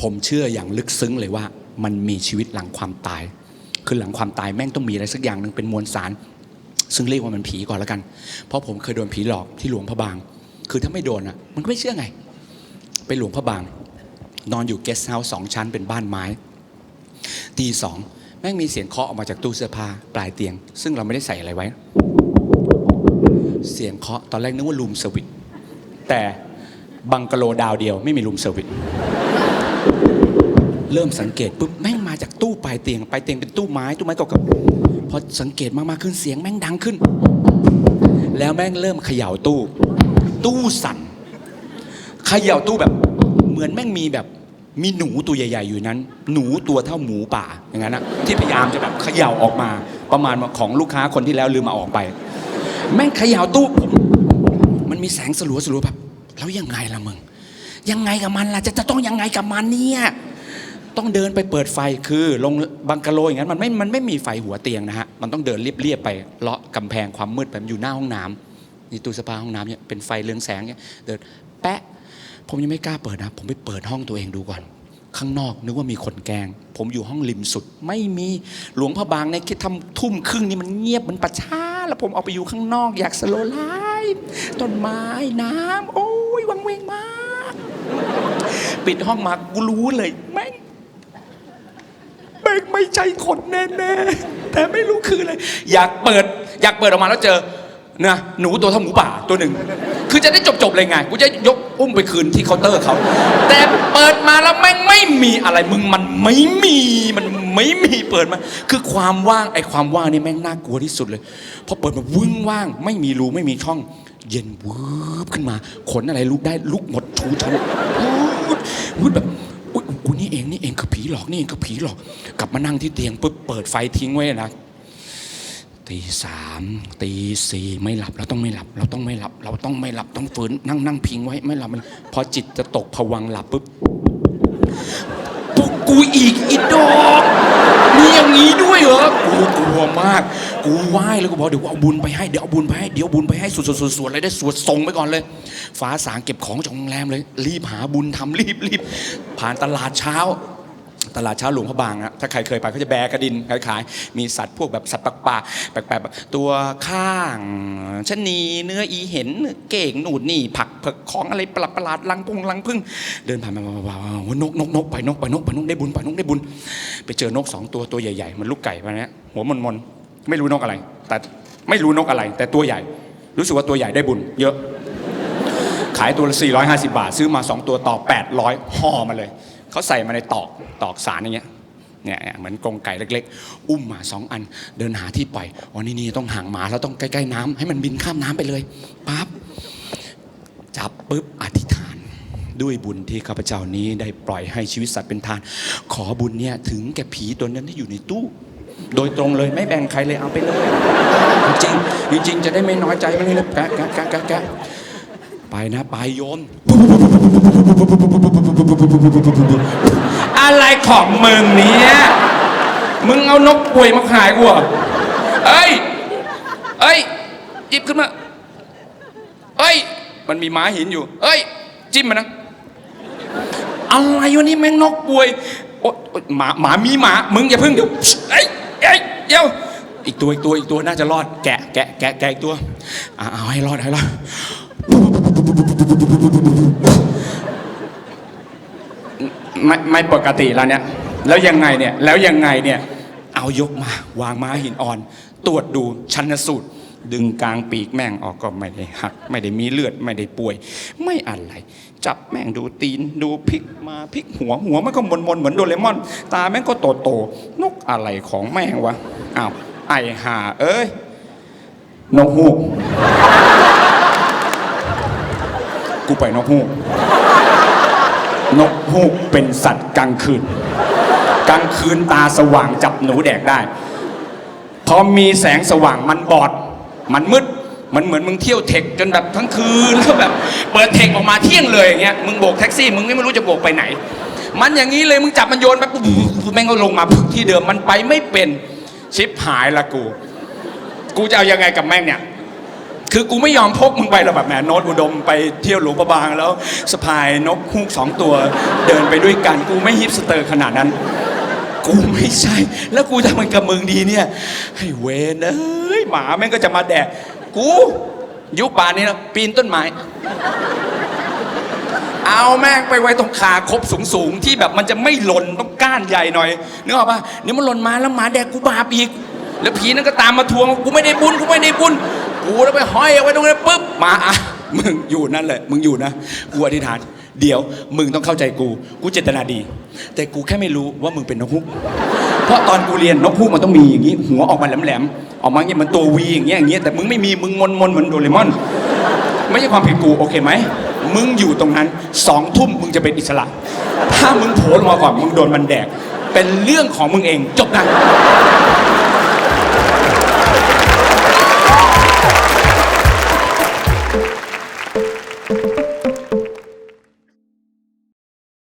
ผมเชื่ออย่างลึกซึ้งเลยว่า มันมีชีวิตหลังความตาย คือหลังความตายแม่งต้องมีอะไรสักอย่างหนึ่งเป็นมวลสาร ซึ่งเรียกว่ามันผีก่อนแล้วกัน เพราะผมเคยโดนผีหลอกที่หลวงพระบาง คือถ้าไม่โดนอะ มันก็ไม่เชื่อไง ไปหลวงพระบาง นอนอยู่เกสต์เฮาส์สองชั้นเป็นบ้านไม้ตีสองแม่งมีเสียงเคาะออกมาจากตู้เสื้อผ้าปลายเตียง ซึ่งเราไม่ได้ใส่อะไรไว้ เสียงเคาะตอนแรกนึกว่ารูมเซอร์วิสแต่บังกะโลดาวเดียวไม่มีรูมเซอร์วิส เริ่มสังเกตปุ๊บแม่งมาจากตู้ปลายเตียงปลายเตียงเป็นตู้ไม้ตู้ไม้เก่าๆพอสังเกตมากๆขึ้นเสียงแม่งดังขึ้น แล้วแม่งเริ่มเขย่าตู้ ตู้สั่นเขย่าตู้แบบ เหมือนแม่งมีแบบมีหนูตัวใหญ่ๆ อยู่นั้น หนูตัวเท่าหมูป่าอย่างนั้นนะที่พยายามจะแบบเขย่าออกมา ประมาณของลูกค้าคนที่แล้วลืมมาออกไป แม่งเขย่าตู้ผมมันมีแสงสลัวสลัวๆแบบแล้วยังไงล่ะมึง ยังไงกับมันล่ะจะจะต้องยังไงกับมันเนี่ยต้องเดินไปเปิดไฟคือลงบังกะโลอย่างนั้นมันไม่มันไม่มีไฟหัวเตียงนะฮะมันต้องเดินเรียบๆไปเลาะกำแพงความมืดไปอยู่หน้าห้องน้ำนี่ตู้สภาห้องน้ำเนี่ยเป็นไฟเรืองแสงเนี่ยเดินแปะผมยังไม่กล้าเปิดนะ ผมไปเปิดห้องตัวเองดูก่อนข้างนอกนึกว่ามีคนแกง ผมอยู่ห้องริมสุด ไม่มีหลวงพระบางในคิดทำทุ่มครึ่งนี่มันเงียบมันประชาแล้วผมออกไปอยู่ข้างนอก อยากสโลไลฟ์ต้นไม้น้ำโอ้ยวังเวงมาก ปิดห้องมากูรู้เลยแม่งแม่งไม่ใช่คนแน่ๆแต่ไม่รู้คืออะไรอยากเปิด อยากเปิดออกมาแล้วเจอนะหนูตัวเท่าหมูป่าตัวหนึ่ง คือจะได้จบๆเลยไงกูจะยกอุ้มไปคืนที่เคาน์เตอร์เขาแต่เปิดมาแล้วแม่งไม่มีอะไรมึงมันไม่มีมันไม่มีเปิดมา คือความว่างไอ้ความว่างนี่แม่งน่ากลัวที่สุดเลยพอเปิดมาวึ้งว่าง ไม่มีรูไม่มีช่อง เย็นวืบขึ้นมา ขนอะไรลุกได้ลุกหมด ชูชันวืดวืดแบบอุ๊ยอุ๊ยนี่เองนี่เองคือผีหลอกนี่เองคือผีหลอก กลับมานั่งที่เตียงปุ๊บเปิดไฟทิ้งไว้นะตีสามตีสี่ไม่หลับเราต้องไม่หลับ เราต้องไม่หลับ เราต้องไม่หลับต้องฝืนนั่งนั่งพิงไว้ไม่หลับมันพอจิตจะตกผวังหลับปุ๊บปลุกกูอีกอีดอกมีอย่างนี้ด้วยเหรอกูกลัวมาก กูไหว้แล้วกูบอกเดี๋ยวกูเอาบุญไปให้เดี๋ยวเอาบุญไปให้เดี๋ยวบุญไปให้สวดสวดสวดสวดอะไรได้สวดส่งไปก่อนเลย ฟ้าสางเก็บของจากโรงแรมเลย รีบหาบุญทำรีบรีบผ่านตลาดเช้า ตลาดเช้าหลวงพระบางนะถ้าใครเคยไปเขาจะแบกระดินขายขายมีสัตว์พวกแบบสัตว์ป่าๆแปลกๆแบบตัวข้างชะนีเนื้ออีเห็นเก่งหนูดนี่ผักเผือกของอะไรประหลาดลังพงลังพึ่ง เดินผ่านมาว้าวๆนกนกนกไปนกไปนกไปนกได้บุญไปนกได้บุญ ไปเจอนกสองตัวตัวใหญ่ๆมันลูกไก่มาเนี้ยหัวมนมนๆ ไม่รู้นกอะไร แต่ไม่รู้นกอะไร แต่ตัวใหญ่ รู้สึกว่าตัวใหญ่ได้บุญ เยอะ ขายตัวละ450 บาท ซื้อมา 2 ตัวต่อ 800ห่อมาเลย เขาใส่มาในตอกตอกสารอย่างเงี้ยเนี่ยเหมือนกรงไก่เล็ก ๆ อุ้มหมาสองอัน เดินหาที่ปล่อยอ๋อนี่นี่ต้องห่างหมาแล้วต้องใกล้ๆน้ำให้มันบินข้ามน้ำไปเลยปั๊บจับปุ๊บอธิษฐาน ด้วยบุญที่ข้าพเจ้านี้ได้ปล่อยให้ชีวิตสัตว์เป็นทาน ขอบุญเนี่ยถึงแก่ผีตัวนั้นที่อยู่ในตู้ โดยตรงเลยไม่แบ่งใครเลยเอาไปเลย จริงจริงจะได้ไม่น้อยใจไม่เลยแกะแกะแกะแกะแกะไปนะไปโยนอะไรของมึงเนี่ยมึงเอานกป่วยมาขายกูเหรอเอ้ย เอ้ยหยิบขึ้นมา เอ้ย มันมีม้าหินอยู่ เอ้ย จิ้มมันนะอะไรวะนี่แม่งนกป่วยโอ๊ยโอ๊ยหมาหมามีหมา มึงอย่าเพิ่งเดี๋ยว เอ้ยเอ้ยเดี๋ยว อีกตัวอีกตัวอีกตัวน่าจะรอด แกะแกะแกะแกะอีกตัวเอาให้รอดให้รอดไม่ไม่ปกติแล้วเนี่ย แล้วยังไงเนี่ย แล้วยังไงเนี่ย เอายกมา วางม้าหินอ่อน ตรวจดูชันสูตร ดึงกลางปีกแม่งออกก็ไม่ได้หัก ไม่ได้มีเลือดไม่ได้ป่วย ไม่อะไร จับแม่งดูตีนดูพลิกมาพลิกหัวหัวมันก็มนมนๆเหมือนโดเรมอน ตาแม่งก็โตโตนกอะไรของแม่งวะ อ้าวไอห่าเอ้ยนกฮูก กูไปนกฮูก นกฮูกเป็นสัตว์กลางคืน กลางคืนตาสว่างจับหนูแดกได้ พอมีแสงสว่างมันบอด มันมืด มันเหมือนมึงเที่ยวเทคจนแบบทั้งคืนแล้วแบบเปิดเทคออกมาเที่ยงเลยอย่างเงี้ย มึงโบกแท็กซี่ มึงไม่รู้จะโบกไปไหน มันอย่างนี้เลยมึงจับมันโยนไปปุ๊บแม่งก็ลงมาที่เดิมมันไปไม่เป็น ชิปหายละกู กูจะเอายังไงกับแม่งเนี่ย คือกูไม่ยอมพกมึงไปหรอกแบบแหมโน้ตอุดมไปเที่ยวหลวงประบางแล้วสะพายนกฮูกสองตัวเดินไปด้วยกัน กูไม่ฮิปสเตอร์ขนาดนั้น กูไม่ใช่ แล้วกูทำมันกับมึงดีเนี่ยให้เวนเอ้ยหมาแม่งก็จะมาแดก กูยุคป่านนี้นะปีนต้นไม้ เอาแม่งไปไว้ตรงขาครบสูงสูงๆที่แบบมันจะไม่หล่นต้องก้านใหญ่หน่อยนึกออกปะนี่มันหล่นมาแล้วหมาแดกกูบาปอีก แล้วผีนั่นก็ตามมาทวงกูไม่ได้บุญกูไม่ได้บุญกูแล้วไปห้อยเอาไว้ตรงนั้นปุ๊บมาอะมึงอยู่นั่นแหละมึงอยู่นะกูอธิษฐาน เดี๋ยวมึงต้องเข้าใจกู กูเจตนาดี แต่กูแค่ไม่รู้ว่ามึงเป็นนกฮูกเพราะตอนกูเรียนนกฮูกมันต้องมีอย่างนี้ หัวออกมาแหลมๆออกมาอย่างเงี้ยมันตัววีอย่างเงี้ยอย่างเงี้ยแต่มึงไม่มีมึงมนมนๆเหมือนโดเรมอน ไม่ใช่ความผิดกูโอเคไหม มึงอยู่ตรงนั้นสองทุ่มมึงจะเป็นอิสระ ถ้ามึงโผล่ลงมาก่อนมึงโดนมันแดก เป็นเรื่องของมึงเองจบนะ